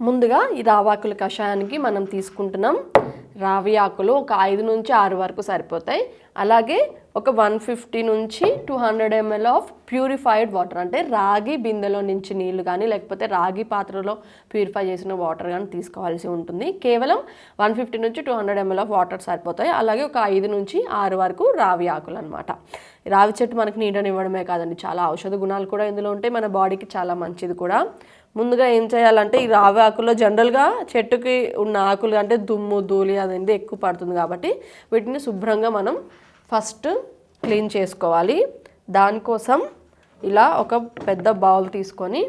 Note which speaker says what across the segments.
Speaker 1: ముందుగా ఈ రావాకుల కషాయానికి మనం తీసుకుంటున్నాం. రావి ఆకులు ఒక ఐదు నుంచి ఆరు వరకు సరిపోతాయి. అలాగే ఒక వన్ ఫిఫ్టీ నుంచి two hundred ML of purified water అంటే రాగి బిందెలో నుంచి నీళ్ళు కానీ లేకపోతే రాగి పాత్రలో ప్యూరిఫై చేసిన వాటర్ కానీ తీసుకోవాల్సి ఉంటుంది. కేవలం వన్ ఫిఫ్టీ నుంచి two hundred ML of water సరిపోతాయి. అలాగే ఒక ఐదు నుంచి ఆరు వరకు రావి ఆకులు అనమాట రావి చెట్టు మనకి నీడనివ్వడమే కాదండి చాలా ఔషధ గుణాలు కూడా ఇందులో ఉంటాయి. మన బాడీకి చాలా మంచిది కూడా. ముందుగా ఏం చేయాలంటే ఈ రావి ఆకుల్లో జనరల్గా చెట్టుకి ఉన్న ఆకులు అంటే దుమ్ము ధూళి అనేది ఎక్కువ పడుతుంది కాబట్టి వీటిని శుభ్రంగా మనం ఫస్ట్ క్లీన్ చేసుకోవాలి. దానికోసం ఇలా ఒక పెద్ద బౌల్ తీసుకొని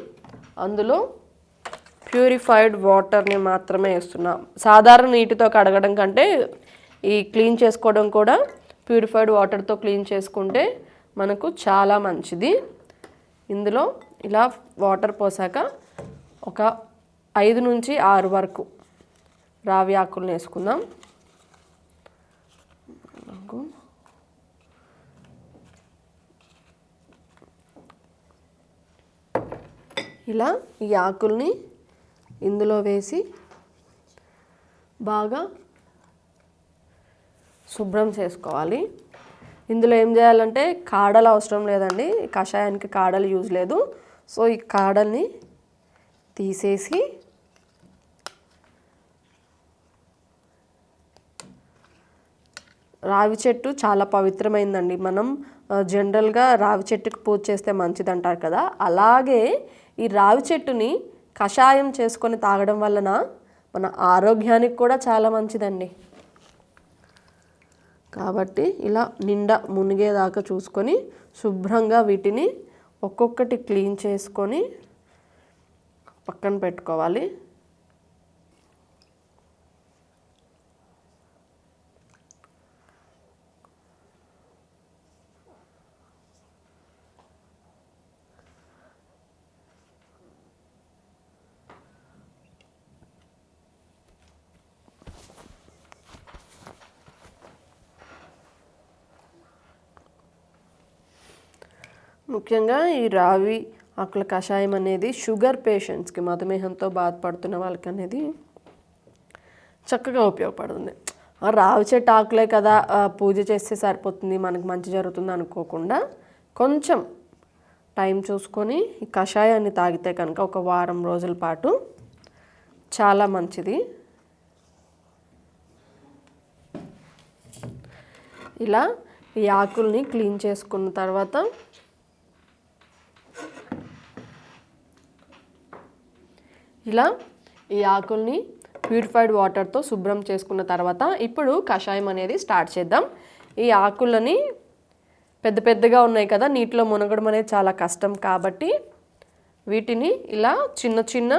Speaker 1: అందులో ప్యూరిఫైడ్ వాటర్ని మాత్రమే వేస్తున్నాం. సాధారణ నీటితో కడగడం కంటే ఈ క్లీన్ చేసుకోవడం కూడా ప్యూరిఫైడ్ వాటర్తో క్లీన్ చేసుకుంటే మనకు చాలా మంచిది. ఇందులో ఇలా వాటర్ పోసాక ఒక ఐదు నుంచి ఆరు వరకు రావి ఆకులను వేసుకుందాం. ఇలా ఈ ఆకుల్ని ఇందులో వేసి బాగా శుభ్రం చేసుకోవాలి. ఇందులో ఏం చేయాలంటే కాడలు అవసరం లేదండి. కషాయానికి కాడలు యూజ్ లేదు. సో ఈ కాడల్ని తీసేసి రావి చెట్టు చాలా పవిత్రమైందండి. మనం జనరల్గా రావి చెట్టుకు పూజ చేస్తే మంచిది అంటారు కదా. అలాగే ఈ రావి చెట్టుని కషాయం చేసుకొని తాగడం వలన మన ఆరోగ్యానికి కూడా చాలా మంచిదండి. కాబట్టి ఇలా నిండా మునిగేదాకా చూసుకొని శుభ్రంగా వీటిని ఒక్కొక్కటి క్లీన్ చేసుకొని పక్కన పెట్టుకోవాలి. ముఖ్యంగా ఈ రావి ఆకుల కషాయం అనేది షుగర్ పేషెంట్స్కి మధుమేహంతో బాధపడుతున్న వాళ్ళకి అనేది చక్కగా ఉపయోగపడుతుంది. రావి చెట్టు ఆకులే కదా పూజ చేస్తే సరిపోతుంది మనకు మంచి జరుగుతుంది అనుకోకుండా కొంచెం టైం చూసుకొని ఈ కషాయాన్ని తాగితే కనుక ఒక వారం రోజుల పాటు చాలా మంచిది. ఇలా ఈ ఆకుల్ని క్లీన్ చేసుకున్న తర్వాత ఇలా ఈ ఆకుల్ని ప్యూరిఫైడ్ వాటర్తో శుభ్రం చేసుకున్న తర్వాత ఇప్పుడు కషాయం అనేది స్టార్ట్ చేద్దాం. ఈ ఆకులని పెద్ద పెద్దగా ఉన్నాయి కదా నీటిలో మునగడం అనేది చాలా కష్టం కాబట్టి వీటిని ఇలా చిన్న చిన్న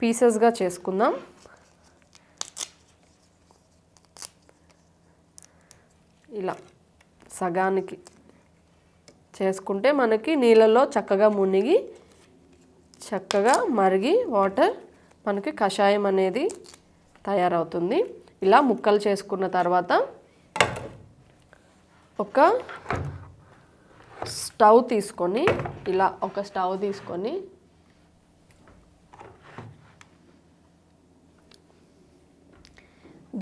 Speaker 1: పీసెస్గా చేసుకుందాం. ఇలా సగానికి చేసుకుంటే మనకి నీళ్ళలో చక్కగా మునిగి చక్కగా మరిగి వాటర్ మనకి కషాయం అనేది తయారవుతుంది. ఇలా ముక్కలు చేసుకున్న తర్వాత ఒక స్టవ్ తీసుకొని ఇలా ఒక స్టవ్ తీసుకొని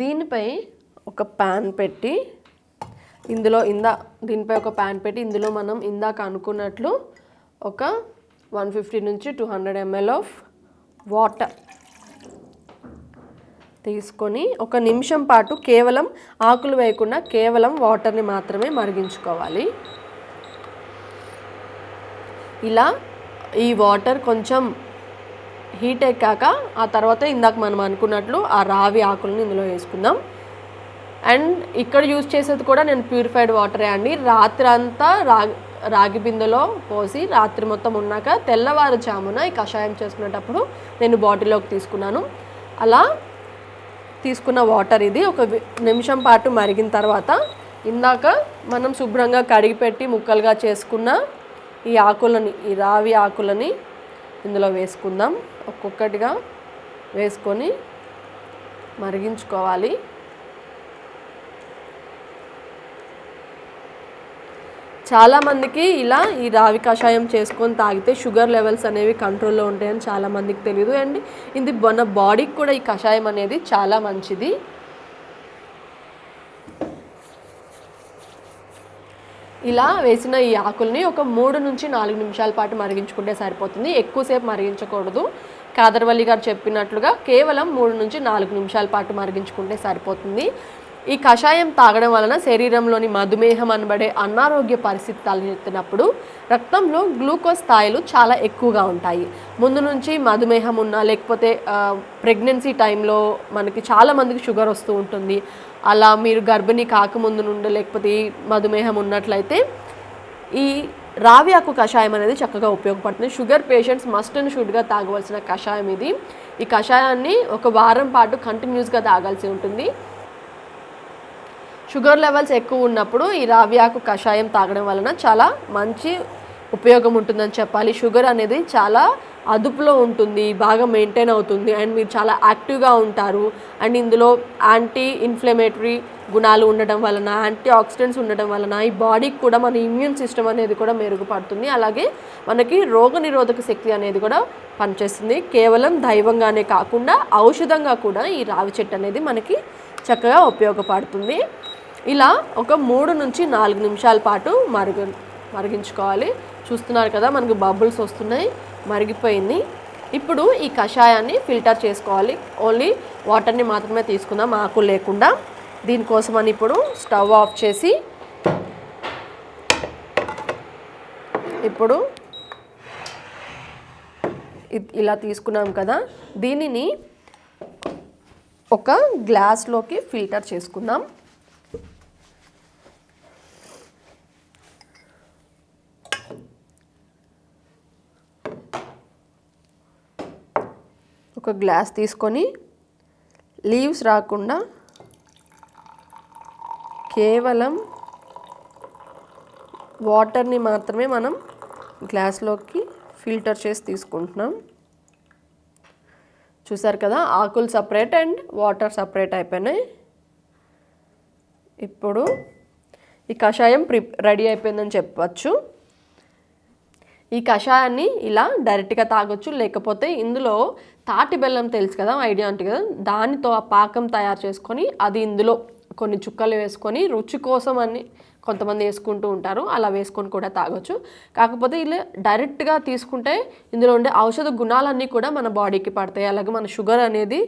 Speaker 1: దీనిపై ఒక ప్యాన్ పెట్టి ఇందులో ఇందా దీనిపై ఒక ప్యాన్ పెట్టి ఇందులో మనం ఇందాక అనుకున్నట్లు ఒక వన్ ఫిఫ్టీ నుంచి two hundred ML of water తీసుకొని ఒక నిమిషం పాటు కేవలం ఆకులు వేయకుండా కేవలం వాటర్ని మాత్రమే మరిగించుకోవాలి. ఇలా ఈ వాటర్ కొంచెం హీట్ ఎక్కాక ఆ తర్వాత ఇందాక మనం అనుకున్నట్లు ఆ రావి ఆకులను ఇందులో వేసుకుందాం. అండ్ ఇక్కడ యూజ్ చేసేది కూడా నేను ప్యూరిఫైడ్ వాటరే అండి. రాత్రి అంతా రా రాగి బిందెలో పోసి రాత్రి మొత్తం ఉన్నాక తెల్లవారుజామున ఈ కషాయం చేసుకునేటప్పుడు నేను బాటిల్లోకి తీసుకున్నాను. అలా తీసుకున్న వాటర్ ఇది. ఒక నిమిషం పాటు మరిగిన తర్వాత ఇందాక మనం శుభ్రంగా కడిగి పెట్టి ముక్కలుగా చేసుకున్న ఈ ఆకులని ఈ రావి ఆకులని ఇందులో వేసుకుందాం. ఒక్కొక్కటిగా వేసుకొని మరిగించుకోవాలి. చాలామందికి ఇలా ఈ రావి కషాయం చేసుకొని తాగితే షుగర్ లెవెల్స్ అనేవి కంట్రోల్లో ఉంటాయని చాలామందికి తెలియదు అండ్ ఇది మన బాడీకి కూడా ఈ కషాయం అనేది చాలా మంచిది. ఇలా వేసిన ఈ ఆకుల్ని ఒక మూడు నుంచి నాలుగు నిమిషాల పాటు మరిగించుకుంటే సరిపోతుంది. ఎక్కువసేపు మరిగించకూడదు. కాదర్వల్లి గారు చెప్పినట్లుగా కేవలం మూడు నుంచి నాలుగు నిమిషాల పాటు మరిగించుకుంటే సరిపోతుంది. ఈ కషాయం తాగడం వలన శరీరంలోని మధుమేహం అనబడే అనారోగ్య పరిస్థితి తలెత్తినప్పుడు రక్తంలో గ్లూకోజ్ స్థాయిలు చాలా ఎక్కువగా ఉంటాయి. ముందు నుంచి మధుమేహం ఉన్నా లేకపోతే ప్రెగ్నెన్సీ టైంలో మనకి చాలామందికి షుగర్ వస్తూ ఉంటుంది. అలా మీరు గర్భిణీ కాకముందు నుండి లేకపోతే మధుమేహం ఉన్నట్లయితే ఈ రావి ఆకు కషాయం అనేది చక్కగా ఉపయోగపడుతుంది. షుగర్ పేషెంట్స్ మస్ట్ అండ్ షుడ్గా తాగవలసిన కషాయం ఇది. ఈ కషాయాన్ని ఒక వారం పాటు కంటిన్యూస్గా తాగాల్సి ఉంటుంది. షుగర్ లెవెల్స్ ఎక్కువ ఉన్నప్పుడు ఈ రావి ఆకు కషాయం తాగడం వలన చాలా మంచి ఉపయోగం ఉంటుందని చెప్పాలి. షుగర్ అనేది చాలా అదుపులో ఉంటుంది బాగా మెయింటైన్ అవుతుంది అండ్ మీరు చాలా యాక్టివ్గా ఉంటారు. అండ్ ఇందులో యాంటీ ఇన్ఫ్లమేటరీ గుణాలు ఉండడం వలన యాంటీ ఆక్సిడెంట్స్ ఉండడం వలన ఈ బాడీకి కూడా మన ఇమ్యూన్ సిస్టమ్ అనేది కూడా మెరుగుపడుతుంది. అలాగే మనకి రోగనిరోధక శక్తి అనేది కూడా పనిచేస్తుంది. కేవలం దైవంగానే కాకుండా ఔషధంగా కూడా ఈ రావి చెట్టు అనేది మనకి చక్కగా ఉపయోగపడుతుంది. ఇలా ఒక మూడు నుంచి నాలుగు నిమిషాల పాటు మరుగు మరిగించుకోవాలి. చూస్తున్నారు కదా మనకు బబుల్స్ వస్తున్నాయి మరిగిపోయింది. ఇప్పుడు ఈ కషాయాన్ని ఫిల్టర్ చేసుకోవాలి. ఓన్లీ వాటర్ని మాత్రమే తీసుకుందాం ఆకు లేకుండా. దీనికోసమని ఇప్పుడు స్టవ్ ఆఫ్ చేసి ఇప్పుడు ఇ- ఇలా తీసుకున్నాం కదా దీనిని ఒక గ్లాస్లోకి ఫిల్టర్ చేసుకుందాం. ఒక గ్లాస్ తీసుకొని లీవ్స్ రాకుండా కేవలం వాటర్ని మాత్రమే మనం గ్లాస్లోకి ఫిల్టర్ చేసి తీసుకుంటున్నాం. చూసారు కదా ఆకులు సపరేట్ అండ్ వాటర్ సపరేట్ అయిపోయినాయి. ఇప్పుడు ఈ కషాయం ప్రి రెడీ అయిపోయిందని చెప్పచ్చు. ఈ కషాయాన్ని ఇలా డైరెక్ట్గా తాగొచ్చు లేకపోతే ఇందులో తాటి బెల్లం తెలుసు కదా ఐడియా ఉంటుంది కదా దానితో ఆ పాకం తయారు చేసుకొని అది ఇందులో కొన్ని చుక్కలు వేసుకొని రుచి కోసం అని కొంతమంది వేసుకుంటూ ఉంటారు. అలా వేసుకొని కూడా తాగొచ్చు. కాకపోతే ఇలా డైరెక్ట్గా తీసుకుంటే ఇందులో ఉండే ఔషధ గుణాలన్నీ కూడా మన బాడీకి పడతాయి. అలాగే మన షుగర్ అనేది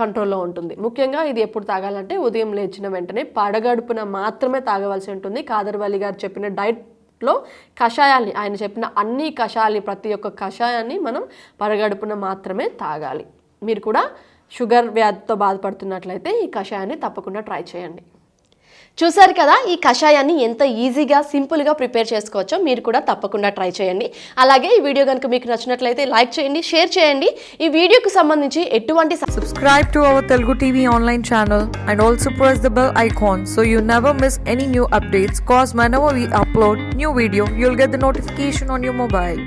Speaker 1: కంట్రోల్లో ఉంటుంది. ముఖ్యంగా ఇది ఎప్పుడు తాగాలంటే ఉదయం లేచిన వెంటనే పడగడుపున మాత్రమే తాగవలసి ఉంటుంది. కాదర్వాలి గారు చెప్పిన డైట్ లో కషాయాల్ని ఆయన చెప్పిన అన్ని కషాయాల్ని ప్రతి ఒక్క కషాయాన్ని మనం పరగడుపున మాత్రమే తాగాలి. మీరు కూడా షుగర్ వ్యాధితో బాధపడుతున్నట్లయితే ఈ కషాయాన్ని తప్పకుండా ట్రై చేయండి.
Speaker 2: చూసారు కదా ఈ కషాయాన్ని ఎంత ఈజీగా సింపుల్గా ప్రిపేర్ చేసుకోవచ్చో మీరు కూడా తప్పకుండా ట్రై చేయండి. అలాగే ఈ వీడియో కనుక మీకు నచ్చినట్లయితే లైక్ చేయండి షేర్ చేయండి. ఈ వీడియోకి సంబంధించి ఎటువంటి subscribe
Speaker 3: to our Telugu TV online channel and also press the bell icon so you never miss any new updates cause whenever we upload new video you'll get the notification on your mobile